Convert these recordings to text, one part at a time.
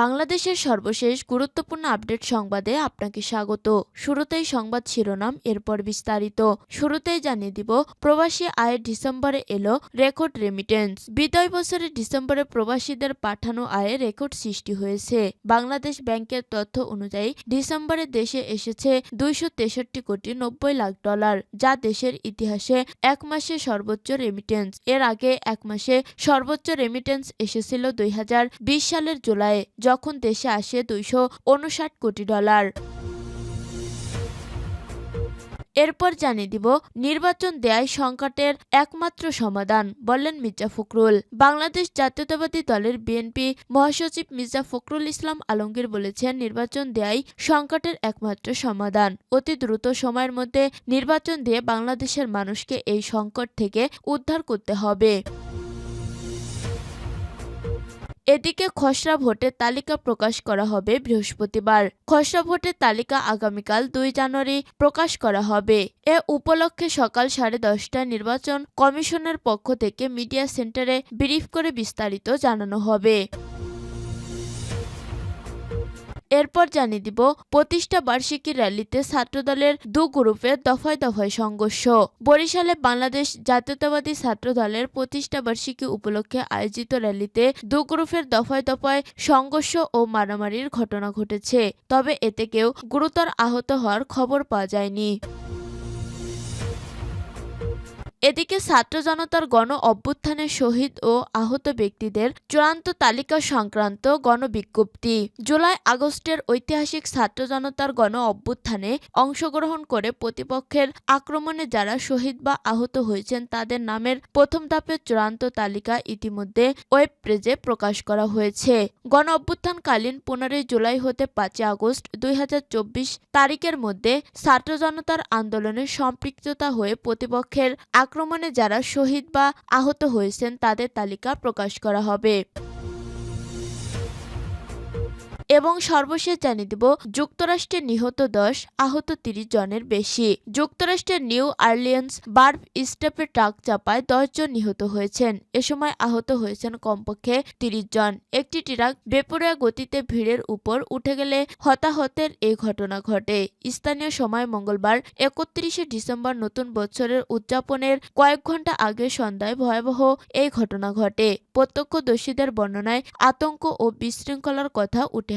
বাংলাদেশের সর্বশেষ গুরুত্বপূর্ণ আপডেট সংবাদে আপনাকে স্বাগত। শুরুতেই সংবাদ শিরোনাম, এরপর বিস্তারিত। শুরুতেই জানিয়ে দিব, প্রবাসী আয়ের ডিসেম্বরে এলো রেকর্ড রেমিটেন্স বিদায় বছরের ডিসেম্বরে প্রবাসীদের পাঠানো আয়ে রেকর্ড সৃষ্টি হয়েছে। বাংলাদেশ ব্যাংকের তথ্য অনুযায়ী, ডিসেম্বরে দেশে এসেছে দুইশো তেষট্টি কোটি নব্বই লাখ ডলার, যা দেশের ইতিহাসে এক মাসে সর্বোচ্চ রেমিটেন্স এর আগে এক মাসে সর্বোচ্চ রেমিটেন্স এসেছিল দুই হাজার বিশ সালের জুলাইয়ে যখন দেশে আসে দুইশো উনষাট কোটি ডলার। এরপর জানিয়ে দিব, নির্বাচন দেয় সংকটের একমাত্র সমাধান, বললেন মির্জা ফখরুল। বাংলাদেশ জাতীয়তাবাদী দলের বিএনপি মহাসচিব মির্জা ফখরুল ইসলাম আলমগীর বলেছেন, নির্বাচন দেয় সংকটের একমাত্র সমাধান। অতি দ্রুত সময়ের মধ্যে নির্বাচন দিয়ে বাংলাদেশের মানুষকে এই সংকট থেকে উদ্ধার করতে হবে। এদিকে খসড়া ভোটের তালিকা প্রকাশ করা হবে বৃহস্পতিবার। খসড়া ভোটের তালিকা আগামীকাল দুই জানুয়ারি প্রকাশ করা হবে। এ উপলক্ষে সকাল সাড়ে দশটায় নির্বাচন কমিশনের পক্ষ থেকে মিডিয়া সেন্টারে ব্রিফ করে বিস্তারিত জানানো হবে। এরপর জানিয়ে দিব, প্রতিষ্ঠা বার্ষিকী র্যালিতে ছাত্রদলের দু গ্রুপে দফায় দফায় সংঘর্ষ। বরিশালে বাংলাদেশ জাতীয়তাবাদী ছাত্রদলের প্রতিষ্ঠা বার্ষিকী উপলক্ষে আয়োজিত র্যালিতে দু গ্রুপের দফায় দফায় সংঘর্ষ ও মারামারির ঘটনা ঘটেছে। তবে এতে কেউ গুরুতর আহত হওয়ার খবর পাওয়া যায়নি। এদিকে ছাত্র জনতার গণ অভ্যুত্থানে শহীদ ও আহত ব্যক্তিদের চূড়ান্ত তালিকা সংক্রান্ত গণবিজ্ঞপ্তি। জুলাই আগস্টের ঐতিহাসিক ছাত্র জনতার গণ অভ্যুত্থানে অংশগ্রহণ করে প্রতিপক্ষের আক্রমণে যারা শহীদ বা আহত হয়েছেন তাদের নামের প্রথম ধাপের চূড়ান্ত তালিকা ইতিমধ্যে ওয়েব পেজে প্রকাশ করা হয়েছে। গণ অভ্যুত্থানকালীন পনেরোই জুলাই হতে পাঁচই আগস্ট দুই হাজার চব্বিশ তারিখের মধ্যে ছাত্র জনতার আন্দোলনে সম্পৃক্ততা হয়ে প্রতিপক্ষের আক্রমণে যারা শহীদ বা আহত হয়েছেন তাদের তালিকা প্রকাশ করা হবে। এবং সর্বশেষ জানিয়ে দিব যুক্তরাষ্ট্রে নিহত দশ, আহত তিরিশ জনের বেশি। যুক্তরাষ্ট্রের নিউ আর্লিয়ান্স বার্ব স্টেপে ট্রাক চাপায় দশ জন নিহত হয়েছেন। এ সময় আহত হয়েছেন কমপক্ষে তিরিশ জন। একটি ট্রাক বেপরোয়া গতিতে ভিড়ের উপর উঠে গেলে হতাহতের এই ঘটনা ঘটে। স্থানীয় সময় মঙ্গলবার, একত্রিশে ডিসেম্বর নতুন বছরের উদযাপনের কয়েক ঘণ্টা আগে সন্ধ্যায় ভয়াবহ এই ঘটনা ঘটে। প্রত্যক্ষদর্শীদের বর্ণনায় আতঙ্ক ও বিশৃঙ্খলার কথা উঠে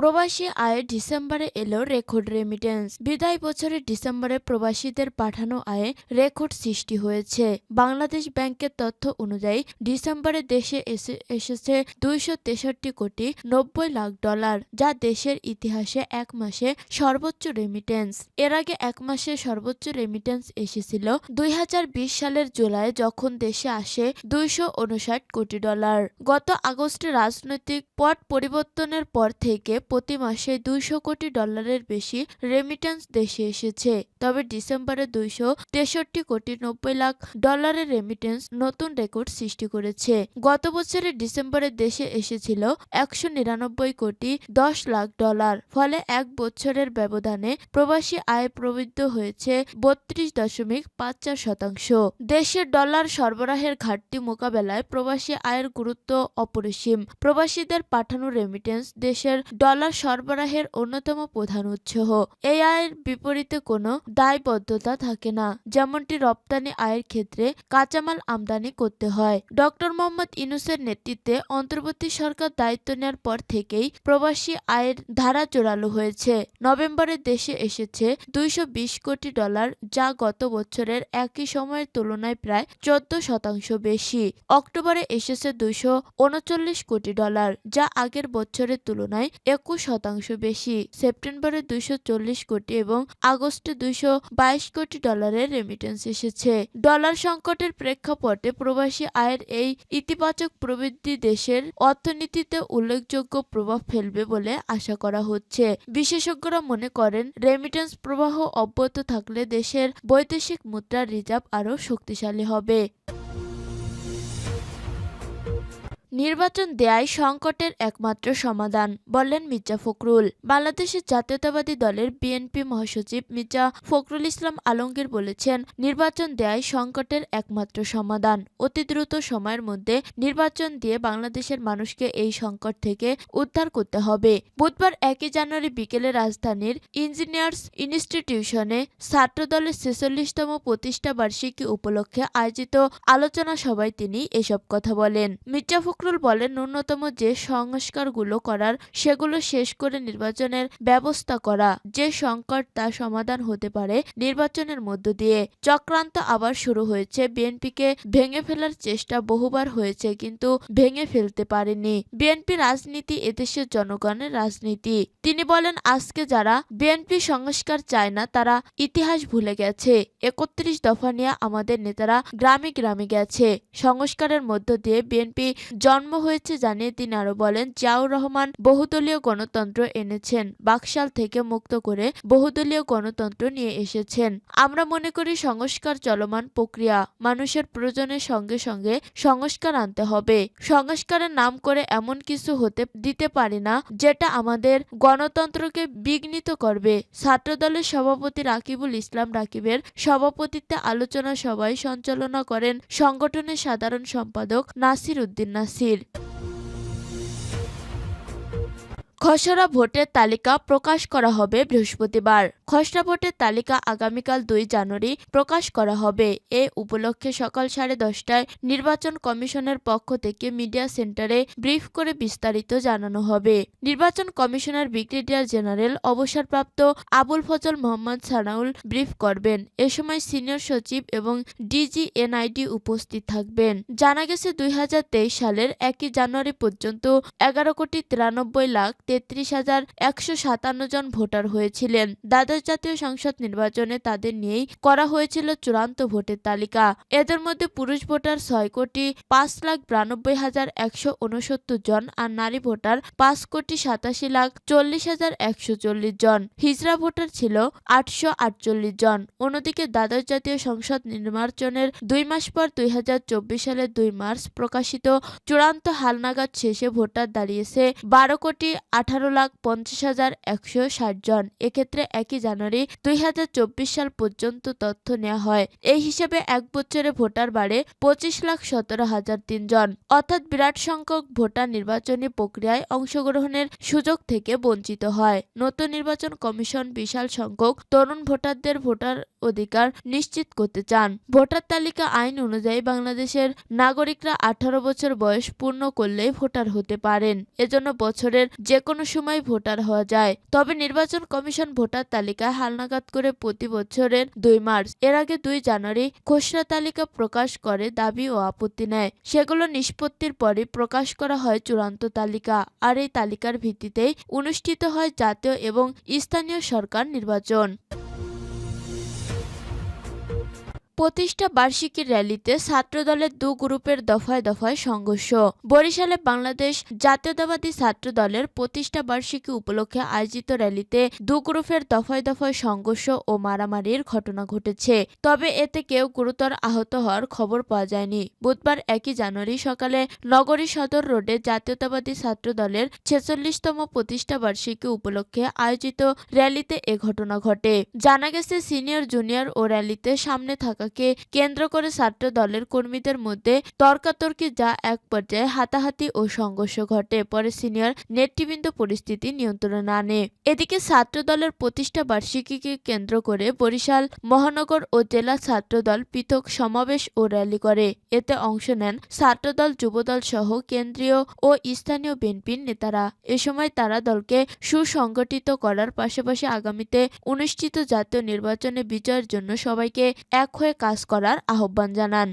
প্রবাসী আয়ে ডিসেম্বরে এলো রেকর্ড রেমিটেন্স বিদায় বছরের ডিসেম্বরে প্রবাসীদের পাঠানো আয়ে রেকর্ড সৃষ্টি হয়েছে। বাংলাদেশ ব্যাংকের তথ্য অনুযায়ী ডিসেম্বরে দেশে এসে, এসেছে দুইশো তেষট্টি কোটি নব্বই লাখ ডলার, যা দেশের ইতিহাসে এক মাসে সর্বোচ্চ রেমিটেন্স এর আগে এক মাসে সর্বোচ্চ রেমিটেন্স এসেছিল দুই হাজার বিশ সালের জুলাই, যখন দেশে আসে দুইশো উনষাট কোটি ডলার। গত আগস্টে রাজনৈতিক পট পরিবর্তনের পর থেকে প্রতি মাসে দুইশো কোটি ডলারের বেশি রেমিটেন্স দেশে এসেছে। তবে ডিসেম্বরে দুইশো তেষট্টি কোটি নব্বই লাখ ডলারের রেমিটেন্স নতুন রেকর্ড সৃষ্টি করেছে। গত বছরের ডিসেম্বরে দেশে এসেছিল একশো নিরানব্বই কোটি দশ লাখ ডলার। ফলে এক বছরের ব্যবধানে প্রবাসী আয় প্রবৃদ্ধ হয়েছে বত্রিশ দশমিক পাঁচ চার শতাংশ। দেশের ডলার সরবরাহের ঘাটতি মোকাবেলায় প্রবাসী আয়ের গুরুত্ব অপরিসীম। প্রবাসীদের পাঠানো রেমিটেন্স দেশের ডলার সরবরাহের অন্যতম প্রধান উৎস এই আয়ের বিপরীতে কোনো দায়বদ্ধতা থাকে না। যেমনটি রপ্তানি আয়ের ক্ষেত্রে কাঁচামাল আমদানি করতে হয়। ডক্টর মোহাম্মদ ইনুসের নেতৃত্বে অন্তর্বর্তী সরকার দায়িত্ব নেওয়ার পর থেকেই প্রবাসী আয়ের ধারা জোরালো হয়েছে। নভেম্বরে দেশে এসেছে দুইশো বিশ কোটি ডলার, যা গত বছরের একই সময়ের তুলনায় প্রায় চোদ্দ শতাংশ বেশি। অক্টোবরে এসেছে দুইশো উনচল্লিশ কোটি ডলার, যা আগের বছরের তুলনায় একুশ শতাংশ বেশি। সেপ্টেম্বরে দুইশো চল্লিশ কোটি এবং আগস্টে দুইশো বাইশ কোটি ডলারের রেমিটেন্স এসেছে। ডলার সংকটের প্রেক্ষাপটে প্রবাসী আয়ের এই ইতিবাচক প্রবৃদ্ধি দেশের অর্থনীতিতে উল্লেখযোগ্য প্রভাব ফেলবে বলে আশা করা হচ্ছে। বিশেষজ্ঞরা মনে করেন রেমিটেন্স প্রবাহ অব্যাহত থাকলে দেশের বৈদেশিক মুদ্রার রিজার্ভ আরও শক্তিশালী হবে। নির্বাচন দেয়াই সংকটের একমাত্র সমাধান, বললেন মির্জা ফখরুল। বাংলাদেশের জাতীয়তাবাদী দলের বিএনপি মহাসচিব মির্জা ফখরুল ইসলাম আলমগীর বলেছেন, নির্বাচন দেয়াই সংকটের একমাত্র সমাধান। অতি দ্রুত সময়ের মধ্যে নির্বাচন দিয়ে বাংলাদেশের মানুষকে এই সংকট থেকে উদ্ধার করতে হবে। বুধবার একই জানুয়ারি বিকেলে রাজধানীর ইঞ্জিনিয়ার্স ইনস্টিটিউশনে ছাত্রদলের ছেচল্লিশতম প্রতিষ্ঠা বার্ষিকী উপলক্ষে আয়োজিত আলোচনা সভায় তিনি এসব কথা বলেন। মির্জা ফখরুল বলেন, ন্যূনতম যে সংস্কারগুলো করার, সেগুলো শেষ করে নির্বাচনের ব্যবস্থা করা। যে সংকট তা সমাধান হতে পারে নির্বাচনের মধ্য দিয়ে। চক্রান্ত আবার শুরু হয়েছে। বিএনপিকে ভেঙে ফেলার চেষ্টা বহুবার হয়েছে, কিন্তু ভেঙে ফেলতে পারেনি। বিএনপি রাজনীতি এদেশের জনগণের রাজনীতি। তিনি বলেন, আজকে যারা বিএনপি সংস্কার চায় না, তারা ইতিহাস ভুলে গেছে। একত্রিশ দফা নিয়ে আমাদের নেতারা গ্রামে গ্রামে গেছে। সংস্কারের মধ্য দিয়ে বিএনপি জন্ম হয়েছে জানিয়ে তিনি আরও বলেন, জিয়াউর রহমান বহুদলীয় গণতন্ত্র এনেছেন, বাকশাল থেকে মুক্ত করে বহুদলীয় গণতন্ত্র নিয়ে এসেছেন। আমরা মনে করি সংস্কার চলমান প্রক্রিয়া, মানুষের প্রয়োজনের সঙ্গে সঙ্গে সংস্কার আনতে হবে। সংস্কারের নাম করে এমন কিছু হতে, দিতে পারি না, যেটা আমাদের গণতন্ত্রকে বিঘ্নিত করবে। ছাত্রদলের সভাপতি রাকিবুল ইসলাম রাকিবের সভাপতিত্বে আলোচনা সভায় সঞ্চালনা করেন সংগঠনের সাধারণ সম্পাদক নাসির উদ্দিন নাসির। It. খসড়া ভোটের তালিকা প্রকাশ করা হবে বৃহস্পতিবার। খসড়া ভোটের তালিকা আগামীকাল দুই জানুয়ারি প্রকাশ করা হবে। এ উপলক্ষে সকাল সাড়ে দশটায় নির্বাচন কমিশনের পক্ষ থেকে মিডিয়া সেন্টারে ব্রিফ করে বিস্তারিত জানানো হবে। নির্বাচন কমিশনার ব্রিগেডিয়ার জেনারেল অবসরপ্রাপ্ত আবুল ফজল মোহাম্মদ সানাউল ব্রিফ করবেন। এ সময় সিনিয়র সচিব এবং ডিজি এনআইডি উপস্থিত থাকবেন। জানা গেছে, দুই হাজার তেইশ সালের একই জানুয়ারি পর্যন্ত এগারো কোটি তিরানব্বই লাখ তেত্রিশ হাজার একশো সাতান্ন জন ভোটার হয়েছিলেন। দ্বাদশ জাতীয় সংসদ নির্বাচনে তাদের নিয়েই করা হয়েছিল চূড়ান্ত ভোটের তালিকা। এদের মধ্যে পুরুষ ভোটার ছয় কোটি পাঁচ লাখ বিরানব্বই হাজার একশো উনসত্তর জন আর নারী ভোটার পাঁচ কোটি সাতাশি লাখ চল্লিশ হাজার একশো চল্লিশ জন। হিজড়া ভোটার ছিল আটশো আটচল্লিশ জন। অন্যদিকে দ্বাদশ জাতীয় সংসদ নির্বাচনের দুই মাস পর দুই হাজার চব্বিশ সালের দুই মার্চ প্রকাশিত চূড়ান্ত হালনাগাদ শেষে ভোটার দাঁড়িয়েছে বারো কোটি আঠারো লাখ পঞ্চাশ হাজার একশো ষাট জন। এক্ষেত্রে একই জানুয়ারি দুই হাজার চব্বিশ সাল পর্যন্ত তথ্য নেওয়া হয়। এই হিসেবে এক বছরে ভোটার বাড়ে পঁচিশ লাখ সতেরো হাজার তিনজন অর্থাৎ বিরাট সংখ্যক ভোটার নির্বাচনী প্রক্রিয়ায় অংশগ্রহণের সুযোগ থেকে বঞ্চিত হয়। নতুন নির্বাচন কমিশন বিশাল সংখ্যক তরুণ ভোটারদের ভোটার অধিকার নিশ্চিত করতে চান। ভোটার তালিকা আইন অনুযায়ী বাংলাদেশের নাগরিকরা আঠারো বছর বয়স পূর্ণ করলেই ভোটার হতে পারেন। এজন্য বছরের যে কোনো সময় ভোটার হওয়া যায়। তবে নির্বাচন কমিশন ভোটার তালিকায় হালনাগাদ করে প্রতি বছরের দুই মার্চ, এর আগে দুই জানুয়ারি খসড়া তালিকা প্রকাশ করে দাবি ও আপত্তি নেয়। সেগুলো নিষ্পত্তির পরে প্রকাশ করা হয় চূড়ান্ত তালিকা, আর এই তালিকার ভিত্তিতেই অনুষ্ঠিত হয় জাতীয় এবং স্থানীয় সরকার নির্বাচন। প্রতিষ্ঠা বার্ষিকী র্যালিতে ছাত্রদলের দু গ্রুপের দফায় দফায় সংঘর্ষ। বরিশালে বাংলাদেশ জাতীয়তাবাদী ছাত্র দলের প্রতিষ্ঠা বার্ষিকী উপলক্ষে আয়োজিত র্যালিতে দু গ্রুপের দফায় দফায় সংঘর্ষ ও মারামারির ঘটনা ঘটেছে। তবে এতে কেউ গুরুতর আহত হওয়ার খবর পাওয়া যায়নি। বুধবার একই জানুয়ারি সকালে নগরী সদর রোডে জাতীয়তাবাদী ছাত্র দলের ছেচল্লিশতম প্রতিষ্ঠা বার্ষিকী উপলক্ষে আয়োজিত র্যালিতে এ ঘটনা ঘটে। জানা গেছে, সিনিয়র, জুনিয়র ও র্যালিতে সামনে থাকাকে কেন্দ্র করে ছাত্র দলের কর্মীদের মধ্যে তর্কাতর্কি যা এক পর্যায়ে হাতাহাতি ও সংঘর্ষ ঘটে। পরে সিনিয়র নেতৃবৃন্দ পরিস্থিতি নিয়ন্ত্রণে আনে। এদিকে ছাত্র দলের প্রতিষ্ঠা বার্ষিকীকে কেন্দ্র করে বরিশাল, মহানগর ও জেলা ছাত্র দল পৃথক সমাবেশ ও র্যালি করে। এতে অংশ নেন ছাত্রদল যুবদল সহ কেন্দ্রীয় ও স্থানীয় বিএনপির নেতারা। এ সময় তারা দলকে সুসংগঠিত করার পাশাপাশি আগামীতে অনুষ্ঠিত জাতীয় নির্বাচনে বিজয়ের জন্য সবাইকে এক হয়ে কাজ করার আহ্বান জানান।